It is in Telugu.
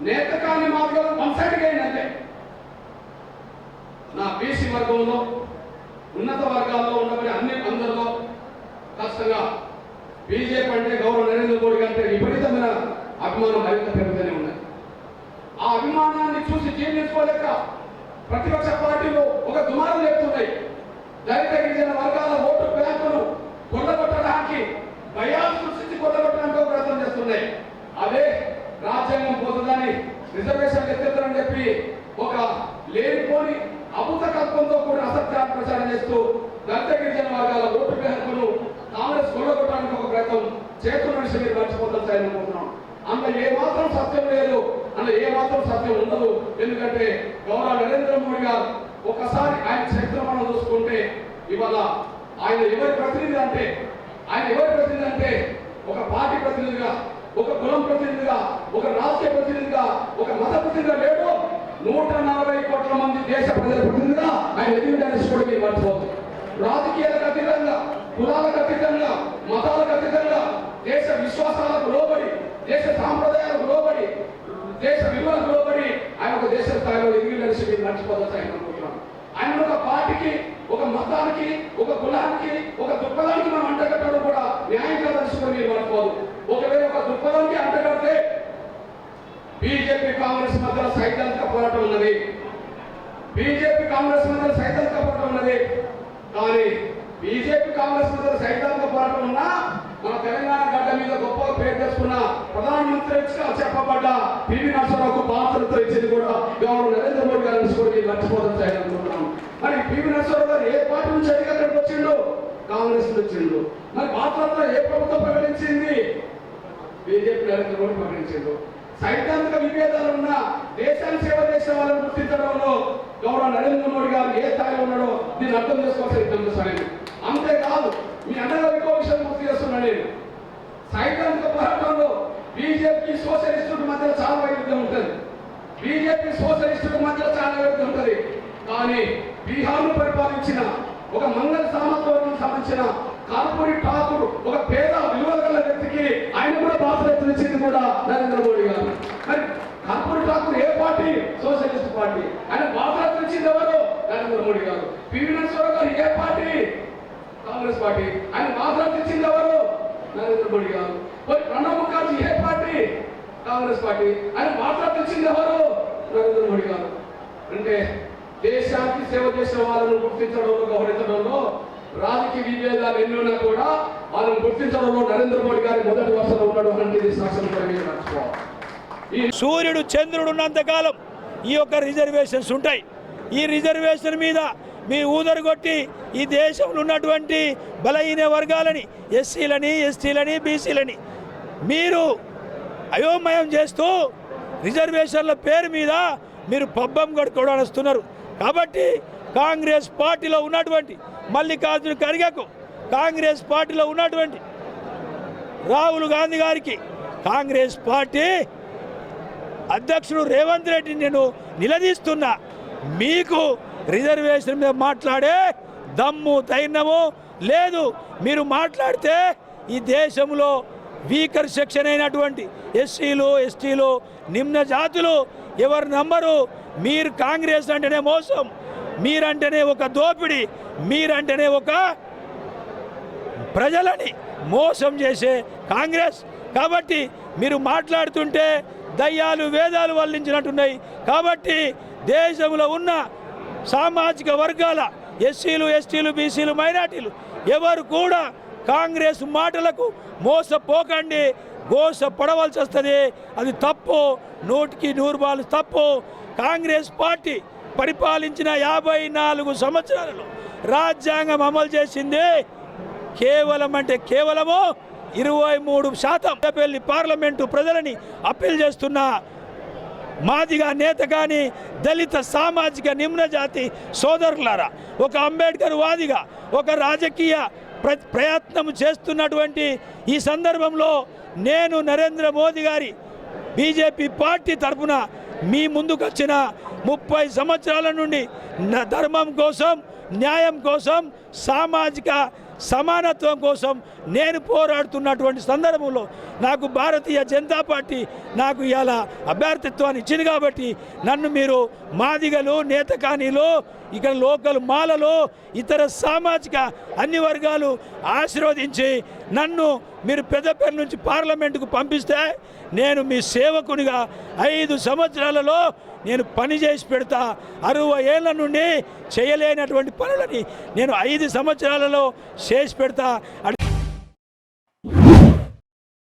నేతకాని మార్గాలు వన్ సైడ్గా అయిందంటే నా బీసీ వర్గంలో ఉన్నత వర్గాల్లో ఉన్నప్పుడు అన్ని అందరిలో ఖచ్చితంగా బీజేపీ అంటే గౌరవ నరేంద్ర మోడీ అంటే విపరీతమైన అభిమానం మరింత పెరుగుతూనే ఉన్నది. ఆ అభిమానాన్ని చూసి జీర్ణించుకోలేక ప్రతిపక్ష పార్టీలో ఒక దుమారం లేపుతున్నాయి దళిత గిరిజన వర్గాల ఓటు బ్యాంకును కొల్లగొట్టడానికి భయాలు చేస్తూ దళిత గిరిజన వర్గాల ఓటు బ్యాంకును కాంగ్రెస్ కొల్లగొట్టడానికి ఒక ప్రయత్నం చేస్తున్న విషయం మీరు మర్చిపోతారు సార్ అనుకుంటున్నాం అందులో ఏ మాత్రం సత్యం లేదు అందులో ఏ మాత్రం సత్యం ఉండదు. ఎందుకంటే గౌరవ నరేంద్ర మోడీ గారు ఒకసారి ఆయన చరిత్ర మనం చూసుకుంటే ఇవాళ ఆయన ఎవరి ప్రతినిధి అంటే ఆయన ఎవరి ప్రతినిధి అంటే ఒక పార్టీ ప్రతినిధిగా ఒక కులం ప్రతినిధిగా ఒక రాజకీయ ప్రతినిధిగా ఒక మత ప్రతినిధిగా లేడు. నూట నలభై కోట్ల మంది దేశ ప్రజల ప్రతినిధిగా ఆయన ఎదిగిందని కూడా మీరు మర్చిపోతుంది రాజకీయాలకు అతీతంగా కులాలకు అతీతంగా మతాలకు అతీతంగా దేశ విశ్వాసాలకు లోబడి దేశ సాంప్రదాయాలకు లోబడి దేశ విలువలకు లోబడి ఆయన ఒక దేశ స్థాయిలో ఎదిగిందని మీరు మర్చిపోతుంది ఆయన అనుకుంటున్నాను. ఆయన ఒక పార్టీకి ఒక మతానికి ఒక కులానికి ఒక దుఃఖానికి మనం అంటగట్టడం కూడా న్యాయం కాదలుచుకొని మీరు మర్చిపోదు ఒకవేళ ఒక దుఃఖానికి అంటగడితే బీజేపీ కాంగ్రెస్ మధ్యలో సైతం పోరాటం ఉన్నది. బీజేపీ కాంగ్రెస్ మధ్యలో సైతం పోరాటం ఉన్నది. కానీ బీజేపీ కాంగ్రెస్ మధ్యలో సైతం పోరాటం ఉన్నా మన తెలంగాణ గడ్డ మీద గొప్పగా పేరు తెచ్చుకున్న ప్రధానమంత్రి చెప్పబడ్డ పివి నరసింహరావుకు బాధ్యత ఇచ్చింది కూడా గవర్నర్ నరేంద్ర మోడీ గారిని కూడా మీరు మర్చిపోవడం చేయాలనుకుంటున్నాం మరి పివి నరసింహరావు గారు ఏ పార్టీ నుంచి అడిగి అక్కడికి వచ్చిండు? కాంగ్రెస్ వచ్చిండు. మరి బాధ్యత ఏ ప్రభుత్వం ప్రకటించింది? బీజేపీ నరేంద్ర మోడీ ప్రకటించిండు. సైద్ధాంతిక విభేదాలు ఉన్నా దేశాన్ని సేవ చేసిన వాళ్ళని గుర్తించడంలో గౌరవ నరేంద్ర మోడీ గారు ఏ స్థాయిలో ఉన్నాడో నేను అర్థం చేసుకోవాల్సిన ఇబ్బంది సరైనది అంతేకాదు మీ అన్నగారు ఇంకో విషయం గుర్తు చేస్తున్నా నేను. సైద్ధాంతిక పోరాటంలో బీజేపీ సోషలిస్టుల మధ్య చాలా వైరుధ్యం ఉంటుంది. బీజేపీ సోషలిస్టుల మధ్య చాలా వైరుధ్యం ఉంటుంది. కానీ బీహార్ను పరిపాలించిన ఒక మంగళ సామర్థ్యం సాధించిన కాపురి ఠాకూర్ ఒక పేద విలువల గల వ్యక్తికి ఆయన కూడా బాధ్యత ఇచ్చింది కూడా నరేంద్ర మోడీ గారు. మరి కాపురి ఠాకూర్ ఏ పార్టీ? Socialist party. ఆయన బాధ్యత ఇచ్చింది ఎవరు? నరేంద్ర మోడీ గారు. పివి నరసింహరావు గారు ఏ పార్టీ? కాంగ్రెస్ పార్టీ. ఆయన బాధ్యత ఇచ్చింది ఎవరు? నరేంద్ర మోడీ గారు. మరి ప్రణబ్ ముఖర్జీ ఏ పార్టీ? కాంగ్రెస్ పార్టీ. ఆయన బాధ్యత ఇచ్చింది ఎవరు? నరేంద్ర మోడీ గారు. అంటే దేశానికి సేవ చేసిన వాళ్ళను గుర్తించడంలో గౌరవించడంలో రాజకీయ విభేదాలు ఎన్ని ఉన్నా కూడా మనం గుర్తించడంలో నరేంద్ర మోడీ గారి మొదటి వరుసలో ఉన్నాడు అనేది సాక్ష్యం మర్చిపోవాలి సూర్యుడు చంద్రుడు ఉన్నంతకాలం ఈ యొక్క రిజర్వేషన్స్ ఉంటాయి. ఈ రిజర్వేషన్ మీద మీ ఊదరు కొట్టి ఈ దేశంలో ఉన్నటువంటి బలహీన వర్గాలని ఎస్సీలని ఎస్టీలని బీసీలని మీరు అయోమయం చేస్తూ రిజర్వేషన్ల పేరు మీద మీరు పబ్బం గడుకోవడానికి వస్తున్నారు. కాబట్టి కాంగ్రెస్ పార్టీలో ఉన్నటువంటి మల్లికార్జున ఖర్గేకు కాంగ్రెస్ పార్టీలో ఉన్నటువంటి రాహుల్ గాంధీ గారికి కాంగ్రెస్ పార్టీ అధ్యక్షుడు రేవంత్ రెడ్డిని నేను నిలదీస్తున్నా. మీకు రిజర్వేషన్ మీద మాట్లాడే దమ్ము ధైర్యము లేదు. మీరు మాట్లాడితే ఈ దేశంలో వీకర్ సెక్షన్ అయినటువంటి ఎస్సీలు ఎస్టీలు నిమ్న జాతులు ఎవరు నమ్మరు? మీరు కాంగ్రెస్ అంటేనే మోసం. మీరంటేనే ఒక దోపిడి మీరంటేనే ఒక ప్రజలని మోసం చేసే కాంగ్రెస్. కాబట్టి మీరు మాట్లాడుతుంటే దయ్యాలు వేదాలు వల్లించినట్టున్నాయి. కాబట్టి దేశంలో ఉన్న సామాజిక వర్గాల ఎస్సీలు ఎస్టీలు బీసీలు మైనార్టీలు ఎవరు కూడా కాంగ్రెస్ మాటలకు మోసపోకండి గోస పడవలసి వస్తుంది అది తప్పు నూటికి నూరు బాలు తప్పు. కాంగ్రెస్ పార్టీ పరిపాలించిన యాభై నాలుగు సంవత్సరాలలో రాజ్యాంగం అమలు చేసింది కేవలం అంటే కేవలము ఇరవై మూడు శాతం పెళ్ళి పార్లమెంటు ప్రజలని అప్పీల్ చేస్తున్న మాదిగా నేత కానీ దళిత సామాజిక నిమ్న జాతి సోదరులారా ఒక అంబేద్కర్ వాదిగా ఒక రాజకీయ ప్ర ప్రయత్నం చేస్తున్నటువంటి ఈ సందర్భంలో నేను నరేంద్ర మోదీ గారి బీజేపీ పార్టీ తరఫున మీ ముందుకు వచ్చిన ముప్పై సంవత్సరాల నుండి ధర్మం కోసం న్యాయం కోసం సామాజిక సమానత్వం కోసం నేను పోరాడుతున్నటువంటి సందర్భంలో నాకు భారతీయ జనతా పార్టీ నాకు ఇలా అభ్యర్థిత్వాన్ని ఇచ్చింది కాబట్టి నన్ను మీరు మాదిగలు నేతకానీలు ఇక్కడ లోకల్ మాలలో ఇతర సామాజిక అన్ని వర్గాలు ఆశీర్వదించి నన్ను మీరు పెద్దపల్లి నుంచి పార్లమెంటుకు పంపిస్తే నేను మీ సేవకునిగా ఐదు సంవత్సరాలలో నేను పని చేసి పెడతా. అరవై ఏళ్ళ నుండి చేయలేనటువంటి పనులని నేను ఐదు సంవత్సరాలలో చేసి పెడతా.